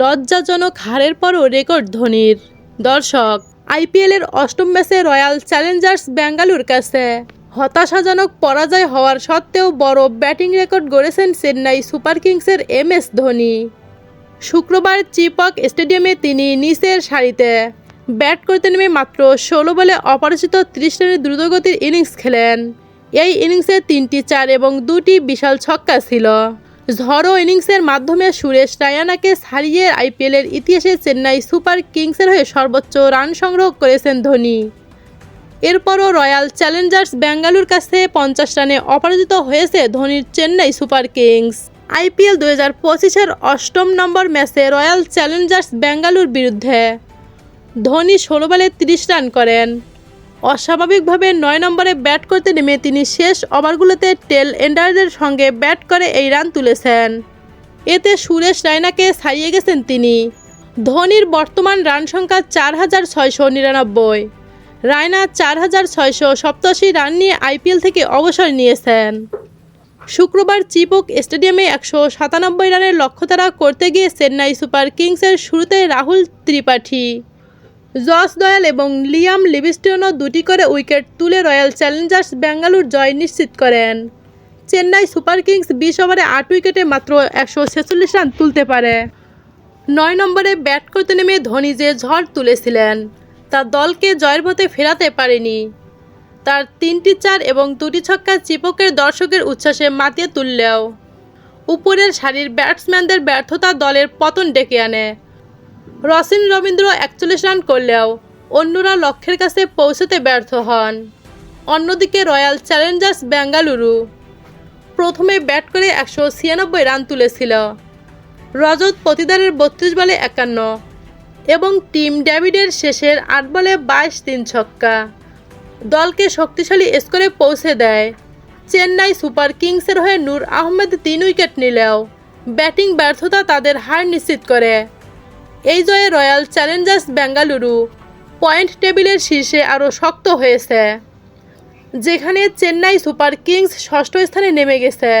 লজ্জাজনক হারের পরও রেকর্ড ধোনির। দর্শক, আইপিএলের অষ্টম ম্যাচে রয়্যাল চ্যালেঞ্জার্স বেঙ্গালুর কাছে। হতাশাজনক পরাজয় হওয়ার সত্ত্বেও বড় ব্যাটিং রেকর্ড গড়েছেন চেন্নাই সুপার কিংসের এম এস ধোনি। শুক্রবার চিপক স্টেডিয়ামে তিনি নিচের সারিতে ব্যাট করতে নেমে মাত্র ষোলো বলে অপরাজিত ত্রিশ রানের দ্রুতগতির ইনিংস খেলেন। এই ইনিংসে তিনটি চার এবং দুটি বিশাল ছক্কা ছিল। ঝড়ো ইনিংসের মাধ্যমে সুরেশ রায়ানাকে ছাড়িয়ে আইপিএলের ইতিহাসে চেন্নাই সুপার কিংসের হয়ে সর্বোচ্চ রান সংগ্রহ করেছেন ধোনি। এরপরও রয়্যাল চ্যালেঞ্জার্স বেঙ্গালুর কাছে পঞ্চাশ রানে অপরাজিত হয়েছে ধোনির চেন্নাই সুপার কিংস। আইপিএল দু হাজার পঁচিশের অষ্টম নম্বর ম্যাচে রয়্যাল চ্যালেঞ্জার্স বেঙ্গালুর বিরুদ্ধে ধোনি ষোলো বলে তিরিশ রান করেন। অস্বাভাবিকভাবে নয় নম্বরে ব্যাট করতে নেমে তিনি শেষ ওভারগুলোতে টেল এন্ডারদের সঙ্গে ব্যাট করে এই রান তুলেছেন। এতে সুরেশ রায়নাকে ছাড়িয়ে গেছেন তিনি। ধোনির বর্তমান রান সংখ্যা চার হাজার ছয়শো নিরানব্বই। রায়না চার হাজার ছয়শো সপ্তাশি রান নিয়ে আইপিএল থেকে অবসর নিয়েছেন। শুক্রবার চিপক স্টেডিয়ামে একশো সাতানব্বই রানের লক্ষ্য তারা করতে গিয়ে চেন্নাই সুপার কিংসের শুরুতে রাহুল ত্রিপাঠী জস দয়াল এবং লিয়াম লিভিস্টনও দুটি করে উইকেট তুলে রয়্যাল চ্যালেঞ্জার্স বেঙ্গালুর জয় নিশ্চিত করেন। চেন্নাই সুপার কিংস বিশ ওভারে আট উইকেটে মাত্র একশো ছেচল্লিশ রান তুলতে পারে। নয় নম্বরে ব্যাট করতে নেমে ধোনি যে ঝড় তুলেছিলেন, তা দলকে জয়ের পথে ফেরাতে পারেনি। তার তিনটি চার এবং দুটি ছক্কা চিপকের দর্শকের উচ্ছ্বাসে মাতিয়ে তুললেও। উপরের সারির ব্যাটসম্যানদের ব্যর্থতা দলের পতন ডেকে আনে। রসিন রবীন্দ্র একচল্লিশ রান করলেও অন্যরা লক্ষ্যের কাছে পৌঁছতে ব্যর্থ হন। অন্যদিকে রয়্যাল চ্যালেঞ্জার্স বেঙ্গালুরু প্রথমে ব্যাট করে একশো ছিয়ানব্বই রান তুলেছিল। রজত প্রতিদারের বত্রিশ বলে একান্ন এবং টিম ড্যাভিডের শেষের আট বলে বাইশ তিন ছক্কা। দলকে শক্তিশালী স্কোরে পৌঁছে দেয়। চেন্নাই সুপার কিংসের হয়ে নূর আহমেদ তিন উইকেট নিলেও ব্যাটিং ব্যর্থতা তাদের হার নিশ্চিত করে। এই জয়ে রয়্যাল চ্যালেঞ্জার্স বেঙ্গালুরু পয়েন্ট টেবিলের শীর্ষে আরও শক্ত হয়েছে, যেখানে চেন্নাই সুপার কিংস ষষ্ঠ স্থানে নেমে গেছে।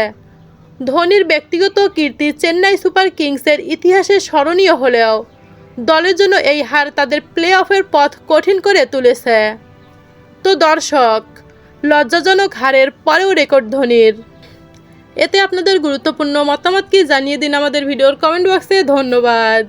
ধোনির ব্যক্তিগত কীর্তি চেন্নাই সুপার কিংসের ইতিহাসে স্মরণীয় হলেও দলের জন্য এই হার তাদের প্লে অফের পথ কঠিন করে তুলেছে। তো দর্শক, লজ্জাজনক হারের পরেও রেকর্ড ধোনির। এতে আপনাদের গুরুত্বপূর্ণ মতামত কি জানিয়ে দিন আমাদের ভিডিওর কমেন্ট বক্সে ধন্যবাদ।